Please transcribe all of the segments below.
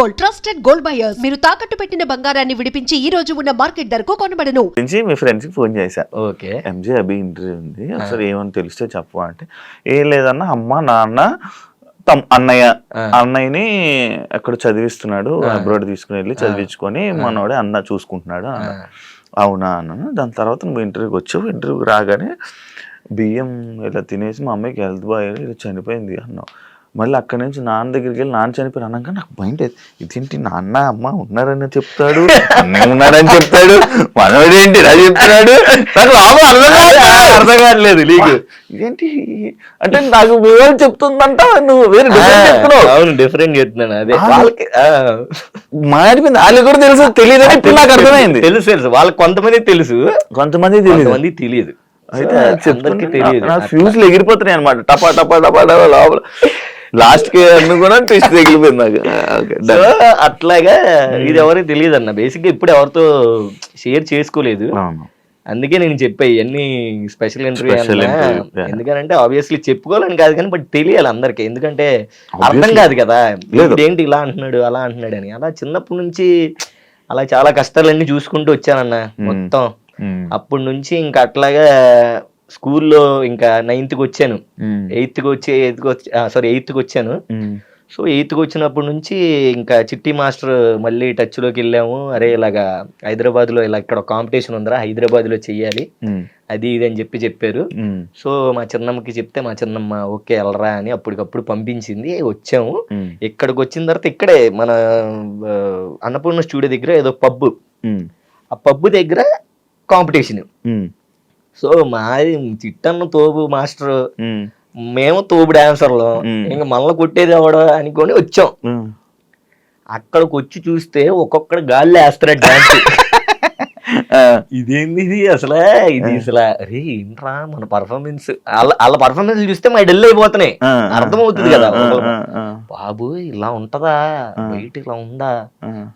Gold trusted gold buyers. మీరు తాకట్టు పెట్టిన బంగారాన్ని విడిపించి ఈ రోజు ఉన్న మార్కెట్ ధరకు కొనబడను. నుంచి మీ ఫ్రెండ్స్కి ఫోన్ చేశా. ఓకే. ఎంజే అభి ఇంటర్వ్యూ ఉంది. అసలు ఏమని తెలిస్తే చెప్పు అంటే ఏం లేదన్నా అమ్మ నాన్న తమ్ అన్నయ్య. అన్నయ్యని ఎక్కడ చదివిస్తున్నాడు అబ్రాడ్ తీసుకుని వెళ్ళి చదివించుకొని మనోడే అన్న చూసుకుంటున్నాడు. అవునా అన్నాను దాని తర్వాత నువ్వు ఇంటర్వ్యూకి వచ్చావు. ఇంటర్వ్యూకి రాగానే బియ్యం ఇలా తినేసి మా అమ్మాయికి హెల్త్ బాగా ఇలా చనిపోయింది అన్నావు. మళ్ళీ అక్కడి నుంచి నాన్న దగ్గరికి వెళ్ళి నాన్న చనిపోయి అన్నాక నాకు భయం లేదు. ఇదేంటి నాన్న అమ్మ ఉన్నారని చెప్తాడు? అన్నయ్య ఉన్నారని చెప్తాడు? ఏంటి ఇలా చెప్తున్నాడు? నాకు లోపల అర్థం కావట్లేదు. అర్థం కావట్లేదు నీకు. ఇదేంటి? అంటే నాకు వివరం చెప్తుందంట నువ్వు వేరే చెప్తున్నావు. అవును డిఫరెంట్ చెప్తున్నాను అదే. వాళ్ళకి. మారిపోయింది. వాళ్ళకి కూడా తెలుసు తెలియదని ఇప్పుడు నాకు అర్థమైంది. తెలుసు తెలుసు. వాళ్ళకి కొంతమంది తెలుసు. కొంతమంది తెలియదు. తెలియదు. అయితే అందరికీ తెలియదు. నా ఫ్యూజ్లు ఎగిరిపోతున్నాయి అనమాట టపా టపా టపా టపా లోపల. లాస్ట్కి అన్ని కూడా ట్విస్ట్ తగిలిపోయింది నాకు. సో అట్లాగా ఇది ఎవరికి తెలియదు అన్న బేసిక్గా ఇప్పుడు ఎవరితో షేర్ చేసుకోలేదు. అందుకే నేను చెప్పా ఇవన్నీ స్పెషల్ ఇంటర్వ్యూ. ఎందుకంటే ఆబ్వియస్లీ చెప్పుకోవాలని కాదు కానీ బట్ తెలియాలి అందరికి. ఎందుకంటే అర్థం. కాదు కదా. ఏంటి ఇలా అంటున్నాడు అలా అంటున్నాడు అని. అలా చిన్నప్పటి నుంచి అలా చాలా కష్టాలన్నీ చూసుకుంటూ వచ్చానన్న మొత్తం. ఉమ్, అప్పటి నుంచి ఇంకా అట్లాగా స్కూల్లో ఇంకా నైన్త్కి వచ్చాను. ఎయిత్కి వచ్చి ఎయిత్కి వచ్చి సారీ ఎయిత్కి వచ్చాను. సో ఎయిత్కి వచ్చినప్పటి నుంచి ఇంకా చిట్టి మాస్టర్ మళ్ళీ టచ్లోకి వెళ్ళాము. అరే ఇలాగా హైదరాబాద్లో ఇలా ఇక్కడ కాంపిటీషన్ ఉందిరా హైదరాబాద్లో చెయ్యాలి. అది ఇది అని చెప్పి చెప్పారు. సో మా చిన్నమ్మకి చెప్తే మా చిన్నమ్మ ఓకే వెళ్ళరా అని అప్పటికప్పుడు పంపించింది. వచ్చాము. ఇక్కడికి వచ్చిన తర్వాత ఇక్కడే మన అన్నపూర్ణ స్టూడియో దగ్గర ఏదో పబ్బు ఉమ్, ఆ పబ్బు దగ్గర కాంపిటీషన్ సో మాది చిట్టన్న తోపు మాస్టర్. మేము తోపు డాన్సర్లు. ఇంకా మళ్ళీ కొట్టేది ఎవడో అనుకొని వచ్చాం. అక్కడికి వచ్చి చూస్తే ఒక్కొక్కడు గాల్లో వేస్తున్నాడు డాన్స్. ఇదేంది ఇది అసలు? ఇది అసలు? అరే ఏంట్రా మన పర్ఫార్మెన్స్ వాళ్ళ వాళ్ళ పర్ఫార్మెన్స్ చూస్తే మా డెల్ అయిపోతున్నాయి. అర్థమవుతుంది కదా. బాబు ఇలా ఉంటదా? బయట ఇలా ఉందా?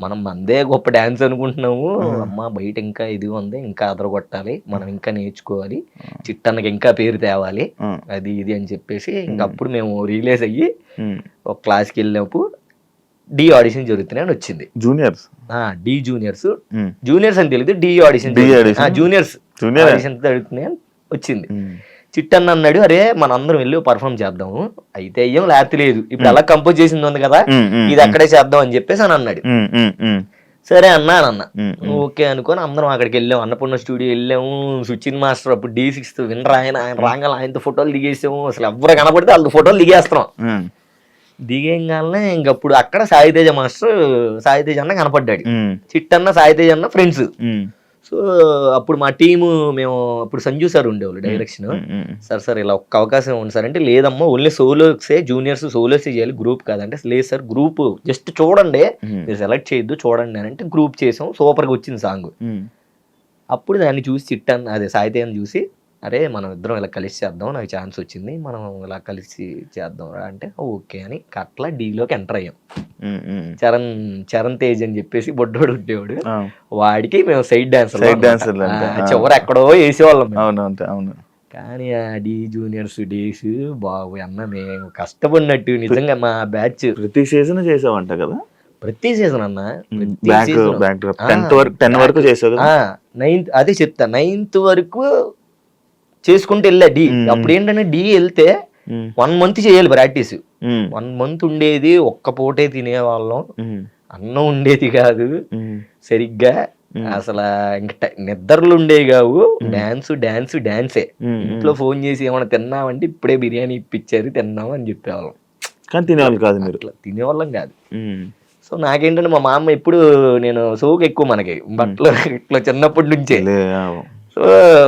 మనం మందే గొప్ప డాన్స్ అనుకుంటున్నాము. అమ్మ బయట ఇంకా ఇది ఉంది ఇంకా అదరగొట్టాలి మనం ఇంకా నేర్చుకోవాలి చిట్టన్నకి ఇంకా పేరు తేవాలి అది ఇది అని చెప్పేసి ఇంకప్పుడు మేము రిలీజ్ అయ్యి. ఒక క్లాస్కి వెళ్ళినప్పుడు డి ఆడిషన్ జరుగుతున్నాయి అని వచ్చింది. జూనియర్స్? D juniors. జూనియర్స్ అని తెలియదు the audition. Juniors junior. Audition జరుగుతున్నాయి అని వచ్చింది చిట్టన్న అన్నాడు అరే మన అందరం వెళ్ళి పర్ఫామ్ చేద్దాము. అయితే అయ్యాం లేకపోతే లేదు. ఇప్పుడు అలా కంపోజ్ చేసింది ఉంది కదా ఇది అక్కడే చేద్దాం అని చెప్పేసి అని అన్నాడు. సరే అన్నా అని అన్న. ఓకే అనుకొని అందరం అక్కడికి వెళ్ళాం. అన్నపూర్ణ స్టూడియో వెళ్ళాము. సుచిన్ మాస్టర్ అప్పుడు డి సిక్స్త్ వినరా ఆయన ఆయన రాగానే ఆయనతో ఫోటోలు దిగేసాము. అసలు ఎవరు కనపడితే వాళ్ళతో ఫోటోలు దిగేస్తున్నాం. ఉమ్, దిగేగానే ఇంకప్పుడు అక్కడ సాయితేజ మాస్టర్ సాయితేజ అన్న కనపడ్డాడు. చిట్టన్న సాయితేజ అన్న ఫ్రెండ్స్ సో అప్పుడు మా టీము మేము అప్పుడు సంజు సార్ ఉండేవాళ్ళు డైరెక్షన్. సార్ సార్ ఇలా ఒక్క అవకాశం ఉంది సార్ అంటే లేదమ్మా ఓన్లీ సోలోసే జూనియర్స్ సోలోసే చేయాలి గ్రూప్ కాదంటే లేదు సార్ గ్రూప్ జస్ట్ చూడండి. మీరు సెలెక్ట్ చేయొద్దు చూడండి అని అంటే గ్రూప్ చేసాం సూపర్గా వచ్చింది సాంగ్ అప్పుడు దాన్ని చూసి చిట్టాను అదే సాయితేజని చూసి అరే మనం ఇద్దరం ఇలా కలిసి చేద్దాం నాకు ఛాన్స్ వచ్చింది మనం ఇలా కలిసి చేద్దాం రా అంటే ఓకే అని అట్లా డీలోకి ఎంటర్ అయ్యాం. చరణ్ చరణ్ తేజ్ అని చెప్పేసి బొడ్డోడు ఉండేవాడు. వాడికి మేము సైడ్ డాన్సర్ అంటే, ఆ. చివరి ఎక్కడో వేసేవాళ్ళం. అవును అవును. కానీ ఆ డి జూనియర్స్ డేస్ బాబు అన్న మేము కష్టపడినట్టు నిజంగా మా బ్యాచ్ ప్రతి సీజన్ చేసావంట కదా? ప్రతి సీజన్ అన్న టెన్త్ వరకు టెన్ వరకు చేసావు నైన్త్ అదే చెప్తా నైన్త్ వరకు చేసుకుంటూ వెళ్ళా డి. అప్పుడు ఏంటంటే డి వెళ్తే వన్ మంత్ చేయాలి ప్రాక్టీస్ వన్ మంత్ ఉండేది ఒక్క పూటే తినేవాళ్ళం. అన్నం ఉండేది కాదు. సరిగ్గా. అసలు ఇంకా నిద్రలు ఉండేవి కావు. డాన్స్ డాన్స్ డాన్సే ఇంట్లో ఫోన్ చేసి ఏమైనా తిన్నామంటే ఇప్పుడే బిర్యానీ ఇప్పించారు తిన్నాం అని చెప్పేవాళ్ళం. కానీ తినేవాళ్ళు కాదు మీరు. తినేవాళ్ళం కాదు. సో నాకేంటంటే మా మామ ఎప్పుడు నేను సోకు ఎక్కువ మనకి. బట్టలు ఇట్లా చిన్నప్పటి నుంచే. సో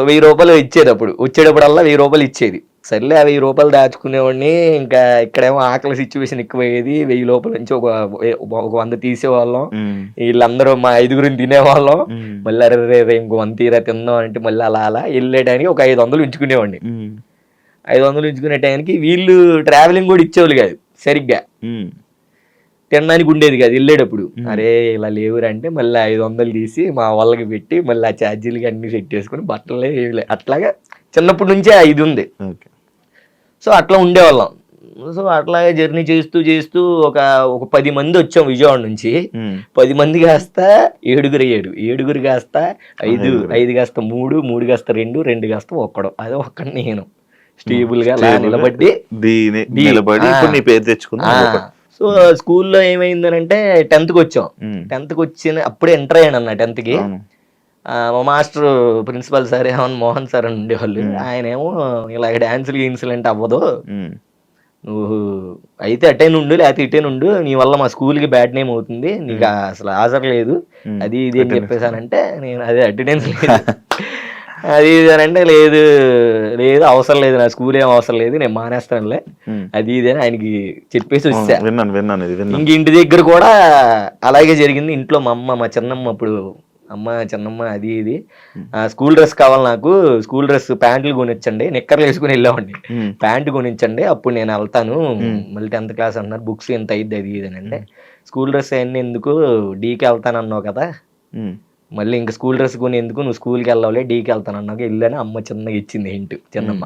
వెయ్యి రూపాయలు ఇచ్చేది అప్పుడు వచ్చేటప్పుడల్లా వెయ్యి రూపాయలు ఇచ్చేది. సర్లే ఆ వెయ్యి రూపాయలు దాచుకునేవాడిని ఇంకా ఇక్కడేమో ఆకలి సిచ్యువేషన్ ఎక్కువయ్యేది వెయ్యి రూపాయల నుంచి ఒక ఒక వంద తీసేవాళ్ళం. వీళ్ళందరూ మా ఐదుగురిని తినేవాళ్ళం. మళ్ళీ అరే రే రే ఇంకో వంద తీరా తిందాం అంటే మళ్ళీ అలా అలా వెళ్ళేటానికి ఒక ఐదు వందలు ఉంచుకునేవాడిని. ఐదు వందలు ఉంచుకునే టైంకి వీళ్ళు ట్రావెలింగ్ కూడా ఇచ్చేవాళ్ళు కాదు సరిగ్గా. తినడానికి ఉండేది కాదు వెళ్ళేటప్పుడు. అరే ఇలా లేవురా అంటే మళ్ళీ ఐదు వందలు తీసి మా వాళ్ళకి పెట్టి మళ్ళీ ఆ ఛార్జీలకి అన్ని సెట్ చేసుకుని బట్టలే ఏమి అట్లాగా చిన్నప్పటి నుంచే ఇది ఉంది. సో అట్లా ఉండేవాళ్ళం. సో అట్లాగే జర్నీ చేస్తూ చేస్తూ ఒక ఒక పది మంది వచ్చాం విజయవాడ నుంచి. పది మంది కాస్త ఏడుగురు అయ్యాడు ఏడుగురు కాస్త ఐదు. ఐదు కాస్త మూడు మూడు కాస్త రెండు రెండు కాస్త ఒక్కడు. అదే ఒక్కడు నేను. స్టేబుల్గా నిలబడి నిలబడి పేరు తెచ్చుకున్నా సో స్కూల్లో ఏమైందనంటే టెన్త్కి వచ్చాం ఉమ్. టెన్త్కి వచ్చిన అప్పుడే ఎంటర్ అయ్యాను అన్న టెన్త్కి అవును. ఆ, మా మాస్టర్ ప్రిన్సిపల్ సార్ ఏమన్నా మోహన్ సార్ అని ఉండేవాళ్ళు. ఆయన ఏమో ఇలా డాన్సులు ఇన్సిడెంట్ అవ్వదు. నువ్వు అయితే అటైన్ ఉండు లేకపోతే ఇటైన్ ఉండు నీ వల్ల మా స్కూల్కి బ్యాడ్ నేమ్ అవుతుంది. నీకు అసలు హాజరు లేదు. అది ఇది అని చెప్పేసానంటే నేను అదే అటెండెన్స్ లేదు. అది ఇది అని అంటే లేదు లేదు అవసరం లేదు నా స్కూల్ ఏం అవసరం లేదు నేను మానేస్తానులే. అది ఇది అని ఆయనకి చెప్పేసి వచ్చా. విన్నాను విన్నాను ఇది విన్నాను. ఇంక ఇంటి దగ్గర కూడా అలాగే జరిగింది. ఇంట్లో మా అమ్మ మా చిన్నమ్మ అప్పుడు అమ్మ చిన్నమ్మ అది ఇది. ఆ, స్కూల్ డ్రెస్ కావాలి నాకు. స్కూల్ డ్రెస్ ప్యాంట్లు కొనిచ్చండి. నిక్కర్లు వేసుకుని వెళ్ళామండి. ప్యాంట్ కొనిచ్చండి. అప్పుడు నేను వెళ్తాను. మళ్ళీ టెన్త్ క్లాస్ అన్నారు. బుక్స్ ఎంత అయ్యిద్ది అది ఇది అని అంటే స్కూల్ డ్రెస్ అన్నీ ఎందుకు? డీకి వెళ్తాను అన్నావు కదా. మళ్ళీ ఇంకా స్కూల్ డ్రెస్ కొని ఎందుకు నువ్వు స్కూల్కి వెళ్ళాలి డీకి వెళ్తాను అన్నాక వెళ్ళని అమ్మ చిన్నగా ఇచ్చింది హింట్ చిన్నమ్మ.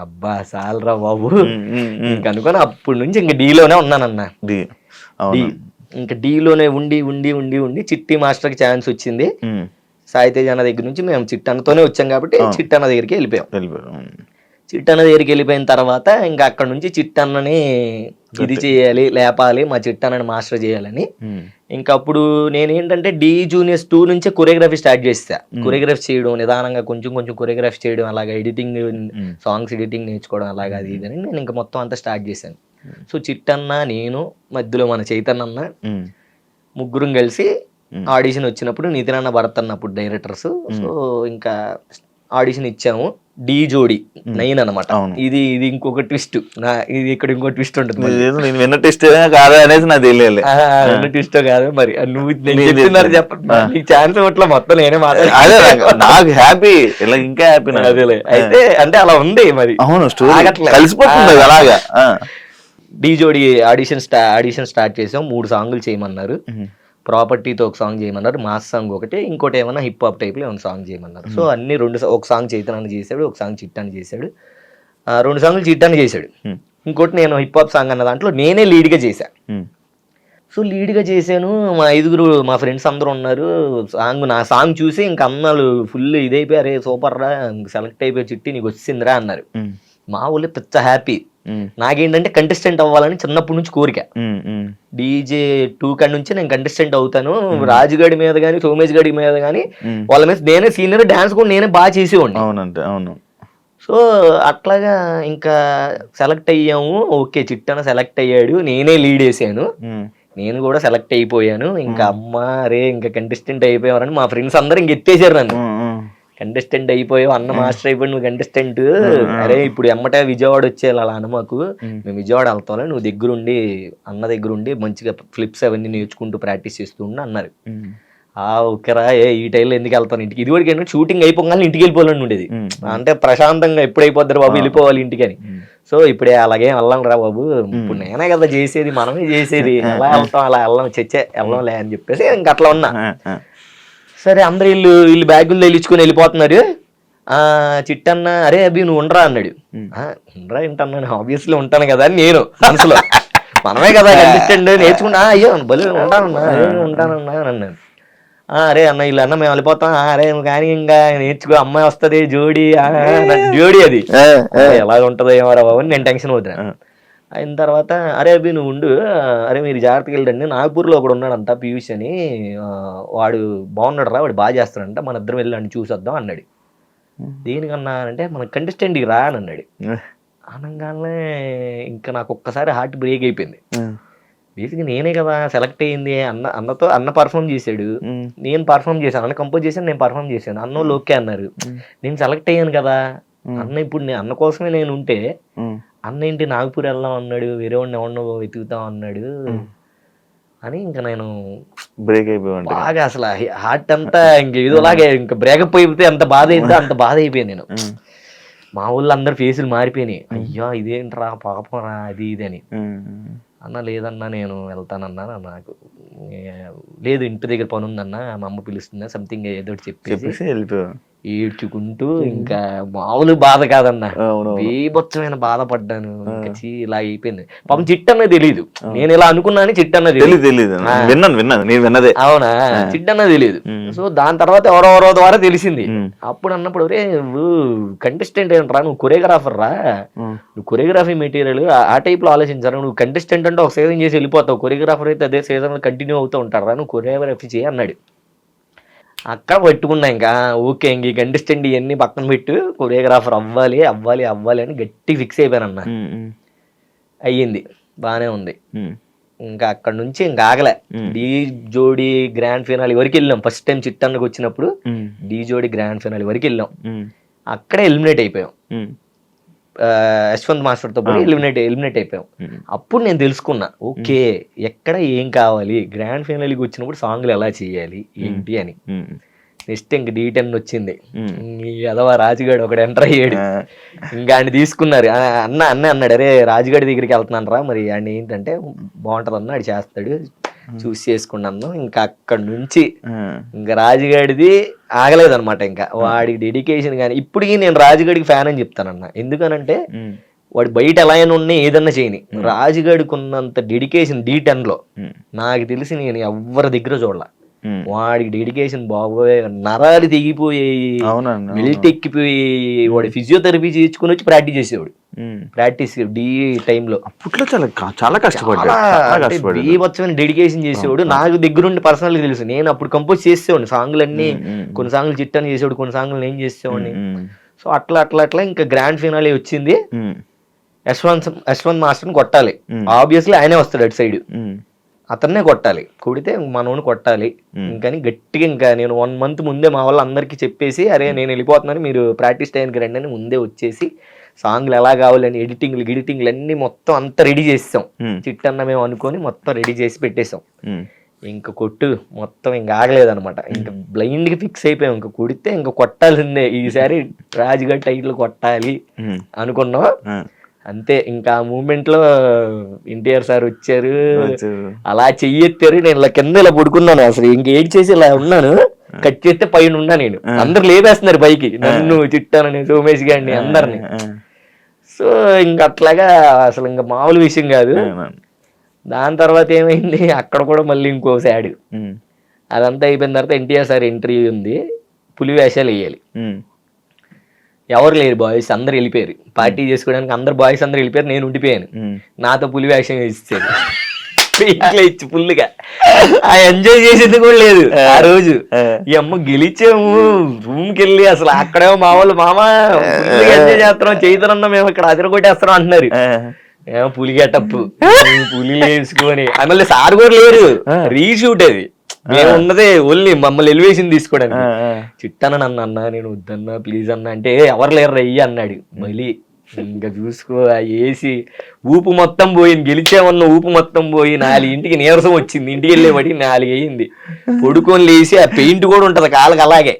అబ్బా సాలరా బాబు ఉమ్. ఉమ్. ఉమ్. ఇంక అనుకొని అప్పటి నుంచి ఇంక డీలోనే ఉన్నానన్న ఇంకా డీలోనే ఉండి ఉండి ఉండి ఉండి చిట్టి మాస్టర్కి ఛాన్స్ వచ్చింది. సాహిత్య అన్న దగ్గర నుంచి మేము చిట్టన్నతోనే వచ్చాం కాబట్టి చిట్టన్న దగ్గరికి వెళ్ళిపోయాం. చిట్టన్న దగ్గరికి వెళ్ళిపోయిన తర్వాత ఇంకా అక్కడ నుంచి చిట్టన్నని ఇది చేయాలి లేపాలి మా చిట్టన్నని మాస్టర్ చేయాలని. ఇంకా అప్పుడు నేను ఏంటంటే డి జూనియర్స్ టూ నుంచే కొరియోగ్రఫీ స్టార్ట్ చేస్తా. కొరియోగ్రఫీ చేయడం నిదానంగా కొంచెం కొంచెం కొరియోగ్రఫీ చేయడం అలాగా ఎడిటింగ్ సాంగ్స్ ఎడిటింగ్ నేర్చుకోవడం అలాగా అది ఇది అని నేను ఇంకా మొత్తం అంతా స్టార్ట్ చేశాను. సో చిట్టన్న నేను మధ్యలో మన చైతన్య అన్న ఉమ్. ముగ్గురం కలిసి ఆడిషన్ వచ్చినప్పుడు నితిన్ అన్న భరత్ అన్నప్పుడు డైరెక్టర్స్ సో ఇంకా ఆడిషన్ ఇచ్చాము. డి జోడి నైన్ అనమాట. ఇది ఇది ఇంకొక ట్విస్ట్. నా ఇది ఇక్కడ ఇంకో ట్విస్ట్ ఉంటుంది నేను విన్న టెస్ట్ కాదా అనేది నాకు తెలియాలి. ట్విస్ట్ కాదు మరి. నువ్వు చెప్తున్నారు చెప్పండి. నీకు ఛాన్స్ ఇవ్వట్లే మొత్తం నేనే అదే మాట్లాడాలి నాకు- హ్యాపీ ఇలా ఇంకా హ్యాపీ అదేలే. అయితే అంటే అలా ఉంది మరి. అవును స్టోరీ. కలిసిపోతుంది. అలాగా. డి జోడి ఆడిషన్ స్టా ఆడిషన్ స్టార్ట్ చేసాం. మూడు సాంగులు చేయమన్నారు. ప్రాపర్టీతో ఒక సాంగ్ చేయమన్నారు మాస్ సాంగ్ ఒకటి ఇంకోటి ఏమన్నా హిప్ హాప్ టైప్లో ఏమైనా సాంగ్ చేయమన్నారు. సో అన్ని రెండు ఒక సాంగ్ చైతన్య చేశాడు ఒక సాంగ్ చిట్టాన్ని చేశాడు. ఆ, రెండు సాంగ్లు చిట్టాన్ని చేశాడు. ఇంకోటి నేను హిప్ హాప్ సాంగ్ అన్న దాంట్లో నేనే లీడ్గా చేశా. ఉమ్. సో లీడ్గా చేశాను. మా ఐదుగురు మా ఫ్రెండ్స్ అందరూ ఉన్నారు. సాంగ్ నా సాంగ్ చూసి ఇంక అన్నాళ్ళు ఫుల్ ఇదైపోయారు సూపర్ రా సెలెక్ట్ అయిపోయి చిట్టి నీకు వచ్చిందిరా అన్నారు. మా ఊళ్ళో పెద్ద హ్యాపీ. నాకేంటంటే కంటెస్టెంట్ అవ్వాలని చిన్నప్పటి నుంచి కోరిక. డీజే టూ కాడ నుంచి నేను కంటెస్టెంట్ అవుతాను. రాజుగడి మీద కానీ సోమేష్ గడి మీద కానీ ఉమ్. వాళ్ళ మీద నేనే సీనియర్ డాన్స్ కూడా నేనే బాగా చేసేవాడిని. అవునంటే అవును. సో అట్లాగా ఇంకా సెలెక్ట్ అయ్యాము. ఓకే చిట్టన సెలెక్ట్ అయ్యాడు. నేనే లీడ్ వేసాను. నేను కూడా సెలెక్ట్ అయిపోయాను. ఇంకా అమ్మ రే ఇంకా కంటెస్టెంట్ అయిపోయావని మా ఫ్రెండ్స్ అందరూ ఇంక ఎత్తేసారు నన్ను. కంటెస్టెంట్ అయిపోయావు అన్న మాస్టర్ అయిపోయి నువ్వు కంటెస్టెంట్ అరే ఇప్పుడు ఎమ్మటే విజయవాడ వచ్చేయాలి అలా అన్న మాకు. మేము విజయవాడ వెళ్తాం నువ్వు దగ్గరుండి అన్న దగ్గరుండి మంచిగా ఫ్లిప్స్ అవన్నీ నేర్చుకుంటూ ప్రాక్టీస్ చేస్తూ ఉండు అన్నారు. ఆ ఓకేరా ఏ ఈ టైంలో ఎందుకు వెళ్తాను ఇంటికి? ఇది కూడా ఏంటంటే షూటింగ్ అయిపోగానే ఇంటికి వెళ్ళిపోవాలని ఉండేది. అంటే ప్రశాంతంగా ఎప్పుడు అయిపోద్దారు బాబు వెళ్ళిపోవాలి ఇంటికి అని. సో ఇప్పుడే అలాగే వెళ్ళాం రా బాబు. ఇప్పుడు నేనే కదా చేసేది మనమే చేసేది. ఎలా వెళ్తాం అలా వెళ్ళాం చచ్చే వెళ్ళంలే అని చెప్పేసి ఇంక అట్లా ఉన్నా. ఆ. ఆ. సరే అందరు వీళ్ళు వీళ్ళు బ్యాగులు తెలిచుకొని వెళ్ళిపోతున్నారు. ఆ చిట్టన్న అరే అభి నువ్వు ఉండరా? అన్నాడు. "ఆ, ఉండరా ఏంటన్నాను ఆబ్వియస్లీ ఉంటాను కదా అని నేను మనసులో. మనమే కదా కంటెస్టెంట్ నేర్చుకున్నా "ఆ, అయ్యో బలి ఉంటానన్నా ఉంటానన్నా అని అన్నాను. "ఆ, అరే అన్న వీళ్ళు అన్న మేము వెళ్ళిపోతాం. "ఆ, అరే కానీ ఇంకా నేర్చుకో అమ్మాయి వస్తుంది జోడి జోడి అది. ఎలా ఉంటుందో ఏమో బాబు నేను టెన్షన్ అవుతున్నా అయిన తర్వాత అరే అభి నువ్వు ఉండు. అరే మీరు జాగ్రత్తగా వెళ్ళండి. నాగపూర్లో ఒకడు ఉన్నాడంట పీయూష్ అని. వాడు బాగున్నాడు రా వాడు బాగా చేస్తాడంట మన ఇద్దరం వెళ్ళండి చూసొద్దాం అన్నాడు. దేనికన్నా అంటే మన కంటెస్టెంట్కి రా అని అన్నాడు. అనగానే ఇంకా నాకు ఒక్కసారి హార్ట్ బ్రేక్ అయిపోయింది. బేసిక్గా నేనే కదా సెలెక్ట్ అయ్యింది. అన్న అన్నతో అన్న పర్ఫామ్ చేశాడు. నేను పర్ఫామ్ చేశాను. అన్న కంపోజ్ చేశాను నేను పర్ఫామ్ చేశాను. అన్న ఓకే అన్నారు. నేను సెలెక్ట్ అయ్యాను కదా. అన్న ఇప్పుడు నేను అన్న కోసమే నేను ఉంటే. అన్న ఏంటి నాగపూర్ వెళ్దాం అన్నాడు వేరే వాడిని ఎవరినో వెతుకుతాం అన్నాడు అని ఇంకా నేను బ్రేక్ అయిపోయి బాగా అసలు హార్ట్ అంతా ఇంక ఏదోలాగే ఇంకా బ్రేకప్ అయిపోతే అంత బాధ అయిందో అంత బాధ అయిపోయాను నేను. మా ఊళ్ళో అందరు ఫేసులు మారిపోయినాయి. అయ్యో ఇదేంట్రా పాపం రా అది ఇది అని. అన్న లేదన్నా నేను వెళ్తానన్నా నాకు లేదు ఇంటి దగ్గర పని ఉందన్న మా అమ్మ పిలుస్తుందా సంథింగ్ ఏదో చెప్పేసి. చెప్పేసి వెళ్ళిపోయావు. ఏడ్చుకుంటూ ఇంకా మామూలు బాధ కాదన్న. బీభత్సమైన బాధపడ్డాను. ఇలా అయిపోయింది. పాపం చిట్టన్న తెలియదు నేను ఇలా అనుకున్నాను చిట్టన్న తెలియదు తెలియదు తెలియదు విన్నాను విన్నాను. నేను విన్నదే. అవునా? చిట్టన్న తెలియదు ఉమ్. సో దాని తర్వాత ఎవరెవరో ద్వారా తెలిసింది. అప్పుడు అన్నప్పుడు రే నువ్వు కంటెస్టెంట్ ఏంట్రా? నువ్వు కొరియోగ్రాఫర్ రా. నువ్వు కొరియోగ్రఫీ మెటీరియల్ ఆ టైప్లో ఆలోచించారు? నువ్వు కంటెస్టెంట్ అంటే ఒక సీజన్ చేసి వెళ్ళిపోతావు. కొరియోగ్రాఫర్ అయితే అదే సీజన్ కంటిన్యూ అవుతూ ఉంటారా నువ్వు కొరియోగ్రఫీ చేయి అన్నాడు. అక్కడ పట్టుకున్నా ఇంకా. ఓకే ఇంక కంటెస్టెంట్ ఇవన్నీ పక్కన పెట్టు కొరియోగ్రాఫర్ అవ్వాలి అవ్వాలి అవ్వాలి అని గట్టి ఫిక్స్ అయిపోయాను అన్న. అయ్యింది. బానే ఉంది. ఇంకా అక్కడ నుంచి ఇంకా ఆగలే. డీ జోడి గ్రాండ్ ఫినాల్ వరకు వెళ్ళాం ఫస్ట్ టైం చిట్టన్నకు వచ్చినప్పుడు డీ జోడి గ్రాండ్ ఫినాల్ వరకు వెళ్ళాం అక్కడే ఎలిమినేట్ అయిపోయాం. యశ్వంత్ మాస్టర్తో పాటు ఎలిమినేట్ ఎలిమినేట్ అయిపోయాం. అప్పుడు నేను తెలుసుకున్నా ఓకే ఎక్కడ ఏం కావాలి గ్రాండ్ ఫైనల్కి వచ్చినప్పుడు సాంగ్లు ఎలా చేయాలి ఏంటి అని. నెక్స్ట్ ఇంక డీ టెన్ వచ్చింది. అదవా రాజుగాడు ఒకడు ఎంటర్ అయ్యాడు. ఇంకా ఆయన తీసుకున్నారు. అన్న అన్న అన్నాడు అరే రాజుగాడి దగ్గరికి వెళ్తున్నాను రా మరి ఆయన ఏంటంటే బాగుంటది అన్న చేస్తాడు చూసి చేసుకున్నాను ఇంకా అక్కడ నుంచి ఆ, ఇంకా రాజుగాడిది ఆగలేదన్నమాట ఇంకా. వాడికి డెడికేషన్ కానీ ఇప్పటికీ నేను రాజుగాడికి ఫ్యాన్ అని చెప్తానన్న. ఎందుకనంటే ఉమ్, వాడు బయట ఎలా అయినా ఉన్నా ఏదన్నా చేయని. రాజుగాడికి ఉన్నంత డెడికేషన్ డీ లో నాకు తెలిసి నేను ఎవరి దగ్గర చూడాల. వాడికి డెడికేషన్ బాగోయే నరాలు తెగిపోయాయి. బెల్ట్ ఎక్కిపోయి వాడు ఫిజియోథెరపీ చేయించుకుని వచ్చి ప్రాక్టీస్ చేసేవాడు. ప్రాక్టీస్ డి టైంలో. అప్పట్లో చాలా చాలా కష్టపడ్డాడు. బీభత్సమైన డెడికేషన్ చేసేవాడు. నాకు దగ్గరుండి పర్సనల్గా తెలుసు. నేను అప్పుడు కంపోజ్ చేసేవాడిని. సాంగ్లన్నీ ఉమ్, కొన్ని సాంగ్లు చిట్టని చేసేవాడు కొన్ని సాంగ్లు నేను చేసేవాడిని. సో అట్లా అట్లా అట్లా ఇంకా గ్రాండ్ ఫినాలే వచ్చింది. యశ్వంత్ యశ్వంత్ మాస్టర్ని కొట్టాలి. Hmm. ఆబ్వియస్లీ ఆయనే వస్తాడు అటు సైడ్. అతన్నే కొట్టాలి. కొడితే మనోని కొట్టాలి. ఇంకని గట్టిగా ఇంకా నేను వన్ మంత్ ముందే మా వాళ్ళు అందరికీ చెప్పేసి అరే నేను వెళ్ళిపోతున్నాను. మీరు ప్రాక్టీస్ టైంకి రండి అని ముందే వచ్చేసి సాంగ్లు ఎలా కావాలని ఎడిటింగ్లు గిడిటింగ్లు అన్ని మొత్తం అంతా రెడీ చేసాం చిట్టన్న మేము అనుకొని మొత్తం రెడీ చేసి పెట్టేసాం. ఇంకా కొట్టు మొత్తం ఇంకా ఆగలేదన్నమాట. ఇంకా బ్లైండ్గా ఫిక్స్ అయిపోయాం. ఇంకా కొడితే ఇంకా కొట్టాల్సిందే. ఈసారి రాజుగారి టైటిల్ కొట్టాలి అనుకున్నాం. అంతే ఇంకా ఆ మూమెంట్లో ఎన్టీఆర్ సార్ వచ్చారు. అలా చెయ్యెత్తారు. నేను ఇలా కింద ఇలా పడుకున్నాను అసలు. ఇంకేం చేసి ఇలా ఉన్నాను. కట్ చేస్తే పైన ఉన్నా నేను. అందరు లేపేస్తున్నారు పైకి. నన్ను చిట్టానని సోమేష్ గారిని అందరిని. సో ఇంక అట్లాగా అసలు ఇంకా మామూలు విషయం కాదు. దాని తర్వాత ఏమైంది? అక్కడ కూడా మళ్ళీ ఇంకో సాడ్. ఉమ్, అదంతా అయిపోయిన తర్వాత ఎన్టీఆర్ సార్ ఎంట్రీ ఉంది. పులి వేషాలు వేయాలి ఎవరు లేరు బాయ్స్ అందరు వెళ్ళిపోయారు. పార్టీ చేసుకోవడానికి అందరు బాయ్స్ అందరు వెళ్ళిపోయారు నేను ఉండిపోయాను. ఉమ్. నాతో పులి వేషం ఇంట్లో ఇచ్చి ఫుల్గా ఆ ఎంజాయ్ చేసేది కూడా లేదు. ఆ. రోజు. ఈ అమ్మ గెలిచాము. రూమ్కి వెళ్ళి అసలు అక్కడేమో మా వాళ్ళు మామ ఎంజాయ్ చేస్తున్నాం చేతులన్నా మేము ఇక్కడ అదిర కొట్టేస్తున్నాం అంటున్నారు ఏమో పులి గెటప్ పులి వేసుకొని మళ్ళీ సార్ కూడా లేరు. రీషూట్ అది. మేము ఉన్నదే ఓన్లీ మమ్మల్ని ఎలివేషన్ తీసుకోవడానికి. చిట్టన నన్ను అన్నా నేను వద్దన్నా ప్లీజ్ అన్నా అంటే ఎవరు లేరు అయ్యి అన్నాడు. మళ్ళీ ఇంకా చూసుకో ఆ ఏసి ఊపు మొత్తం పోయింది. గెలిచామన్న ఊపు మొత్తం పోయి నాలుగు ఇంటికి నీరసం వచ్చింది. ఇంటికి వెళ్ళేవాడి నాలుగు అయ్యింది పడుకొని లేసి ఆ పెయింట్ కూడా ఉంటది కాళ్ళకి అలాగే.